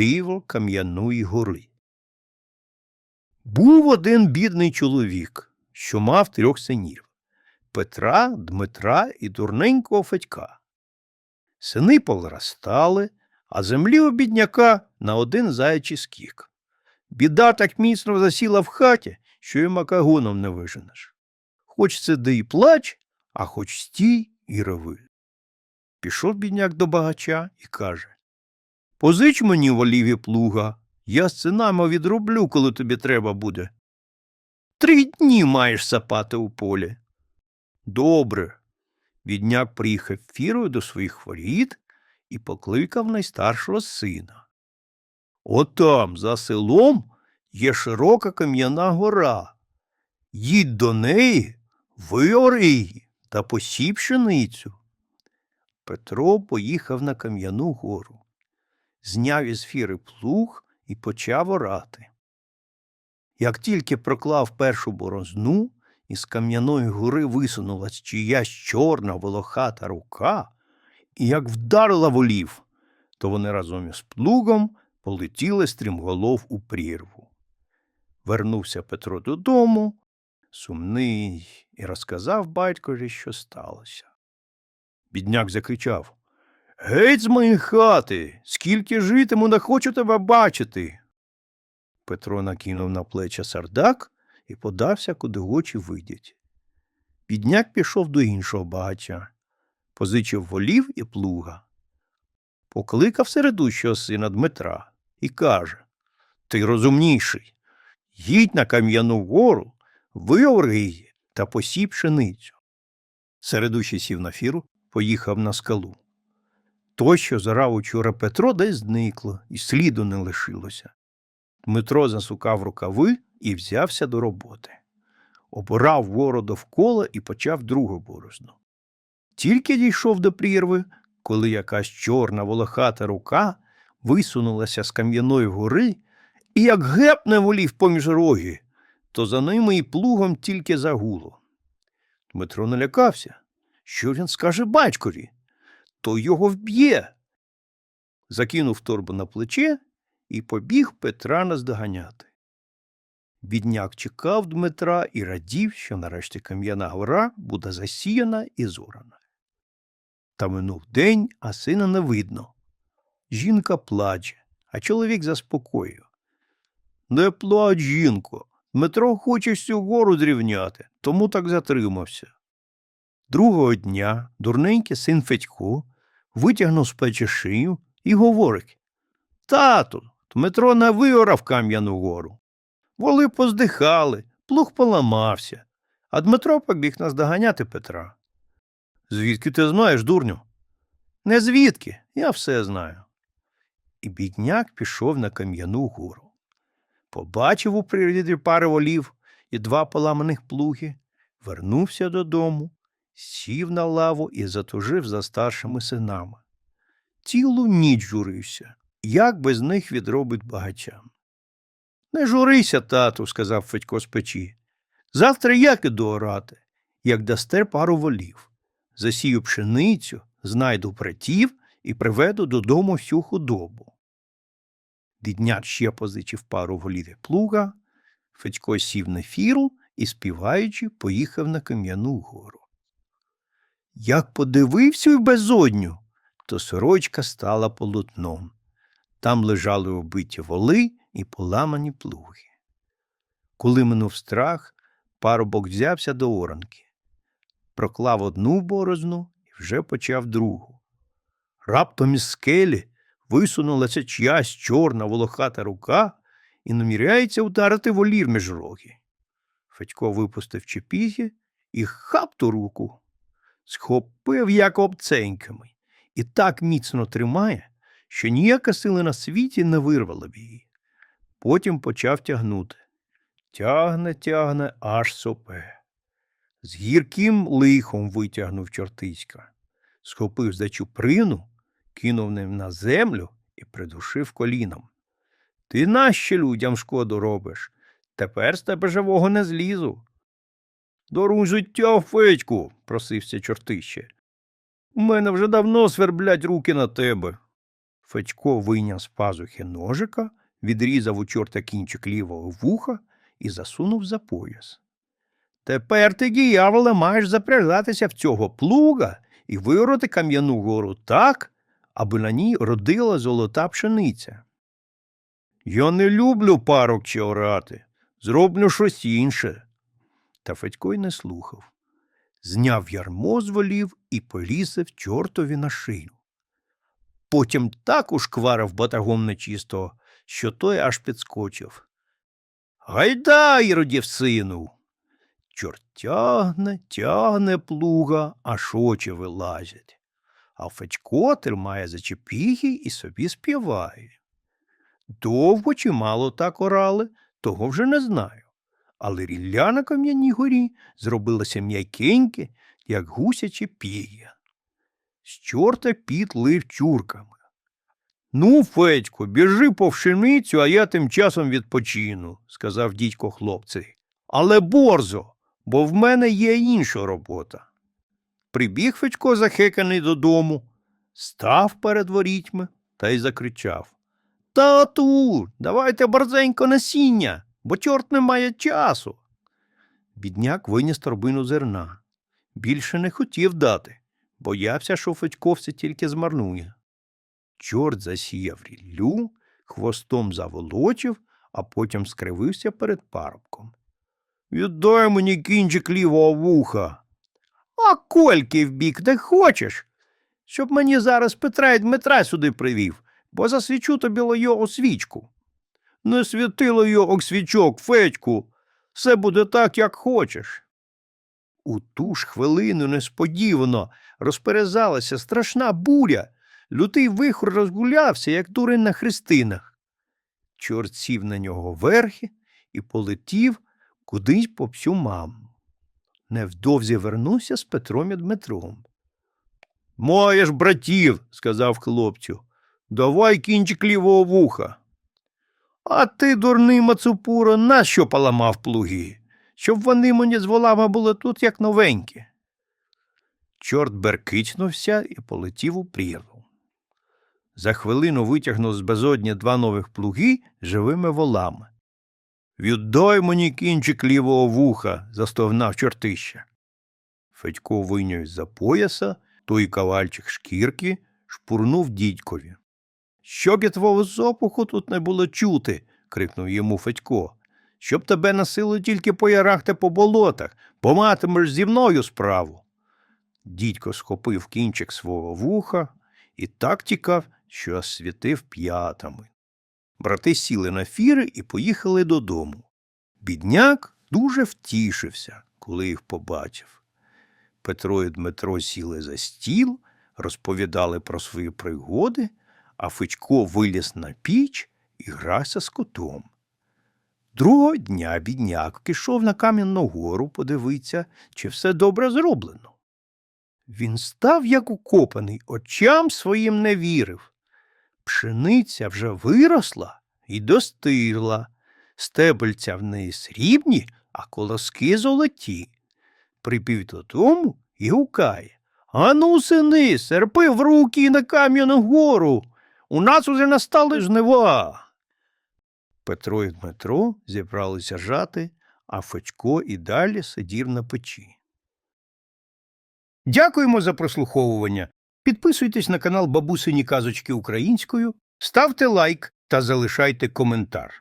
диво Кам'яної гори. Був один бідний чоловік, що мав трьох синів Петра, Дмитра і дурненького Федька. Сини повиростали, а землі у бідняка на один заячий скік. Біда так міцно засіла в хаті, що й макагоном не виженеш. Хоч сиди і плач, а хоч стій і реви. Пішов бідняк до багача і каже Позич мені волів і плуга, я з синами відроблю, коли тобі треба буде. Три дні маєш сапати у полі. Добре. Бідняк приїхав фірою до своїх воріт і покликав найстаршого сина. Отам, за селом, є широка кам'яна гора. Їдь до неї, виори її та посій пшеницю. Петро поїхав на кам'яну гору, зняв із фіри плуг і почав орати. Як тільки проклав першу борозну, із кам'яної гори висунулась чиясь чорна волохата рука, і як вдарила волів, то вони разом із плугом полетіли стрімголов у прірву. Вернувся Петро додому, сумний, і розказав батькові, що сталося. Бідняк закричав Геть з моєї хати, скільки житиму, не хочу тебе бачити. Петро накинув на плеча сардак і подався, куди очі видять. Бідняк пішов до іншого багача, позичив волів і плуга. Покликав середущого сина Дмитра і каже Ти розумніший. Їдь на кам'яну гору, виори її та посій пшеницю. Середущий сів на фіру, поїхав на скалу. То, що зарав учора Петро, десь зникло, і сліду не лишилося. Дмитро засукав рукави і взявся до роботи. Обирав гору довкола і почав другу борозну. Тільки дійшов до прірви, коли якась чорна волохата рука висунулася з кам'яної гори і як гепне волів поміж роги, то за ними і плугом тільки загуло. Дмитро налякався. Що він скаже батькові? То його вб'є. Закинув торбу на плече і побіг Петра наздоганяти. Бідняк чекав Дмитра і радів, що нарешті кам'яна гора буде засіяна і зорана. Та минув день, а сина не видно. Жінка плаче, а чоловік заспокоює. Не плач, жінко. Дмитро хоче всю гору зрівняти, тому так затримався. Другого дня дурненький син Федько витягнув з печі шию і говорить Тату, Дмитро не виорав кам'яну гору. Воли поздихали, плуг поламався, а Дмитро побіг наздоганяти Петра. Звідки ти знаєш, дурню? Не звідки, я все знаю. І бідняк пішов на кам'яну гору. Побачив у приріді пари волів і два поламаних плуги, вернувся додому, сів на лаву і затужив за старшими синами. Цілу ніч журився, як без них відробить багачам. Не журися, тату, сказав Федько з печі. Завтра як іду орати, як дасте пару волів. Засію пшеницю, знайду братів і приведу додому всю худобу. Дідняк ще позичив пару волів і плуга, Федько сів на фіру і, співаючи, поїхав на кам'яну гору. Як подивився в безодню, то сорочка стала полотном. Там лежали убиті воли і поламані плуги. Коли минув страх, парубок взявся до оранки, проклав одну борозну і вже почав другу. Раптом із скелі висунулася чиясь чорна волохата рука і наміряється ударити волір між роги. Федько випустив чепіги і хап ту руку, схопив як обценьками і так міцно тримає, що ніяка сила на світі не вирвала б її. Потім почав тягнути. Тягне, тягне, аж сопе. З гірким лихом витягнув чортиська, схопив за чуприну, кинув ним на землю і придушив коліном. Ти нащо людям шкоду робиш? Тепер з тебе живого не злізу. Дору життя, Федьку, просився чортище. У мене вже давно сверблять руки на тебе. Федько вийняв з пазухи ножика, відрізав у чорта кінчик лівого вуха і засунув за пояс. Тепер ти, діяволе, маєш запрягатися в цього плуга і виороти кам'яну гору так, аби на ній родила золота пшениця. Я не люблю парок чи орати, зроблю щось інше. Та Федько й не слухав. Зняв ярмо з волів і полізив чортові на шию. Потім так ушкварив батагом нечистого, що той аж підскочив. Гайда, іродів сину. Чорт тягне, тягне плуга, аж очі вилазять. А Федько тримає за чепіги і собі співає. Довго чи мало так орали, того вже не знаю. Але рілля на кам'яній горі зробилося м'якеньке, як гусяче пір'я. З чорта піт лив чурками. Ну, Федько, біжи по пшеницю, а я тим часом відпочину, сказав дідько хлопцеві. Але борзо, бо в мене є інша робота. Прибіг Федько захеканий додому, став перед ворітьми та й закричав. Тату, давайте борзенько насіння, бо чорт не має часу. Бідняк виніс торбину зерна. Більше не хотів дати, боявся, що Федько все тільки змарнує. Чорт засіяв ріллю, хвостом заволочив, а потім скривився перед парубком. Віддай мені кінчик лівого вуха. А кольки вбік не хочеш, щоб мені зараз Петра і Дмитра сюди привів, бо засвічу тобі його свічку. Не світило його свічок, Федьку, все буде так, як хочеш. У ту ж хвилину несподівано розперезалася страшна буря. Лютий вихор розгулявся, як дурень на хрестинах. Чорт сів на нього верхи і полетів кудись по всю маму. Невдовзі вернувся з Петром і Дмитром. Маєш братів, сказав хлопцю. Давай кінчик лівого вуха. А ти, дурний Мацупуро, нащо поламав плуги? Щоб вони мені з волами були тут, як новенькі. Чорт беркичнувся і полетів у прірву. За хвилину витягнув з безодні два нових плуги живими волами. Віддай мені кінчик лівого вуха, застогнав чортища. Федько вийняв з-за пояса той кавальчик шкірки, шпурнув дідькові. Щоб я твого зопуху тут не було чути, крикнув йому Федько. Щоб тебе носило тільки по ярах та по болотах, бо матимеш зі мною справу. Дідько схопив кінчик свого вуха і так тікав, що аж світив п'ятами. Брати сіли на фіри і поїхали додому. Бідняк дуже втішився, коли їх побачив. Петро і Дмитро сіли за стіл, розповідали про свої пригоди, а Федько виліз на піч і грався з котом. Другого дня бідняк пішов на кам'яну гору подивитися, чи все добре зроблено. Він став як укопаний, очам своїм не вірив. Пшениця вже виросла і достигла, стебельця в неї срібні, а колоски золоті. Прибіг додому і гукає. Ану, сини, серпи в руки на кам'яну гору. У нас уже настали жнива. Петро і Дмитро зібралися жати, а Федько і далі сидів на печі. Дякуємо за прослуховування. Підписуйтесь на канал Бабусині Казочки Українською, ставте лайк та залишайте коментар.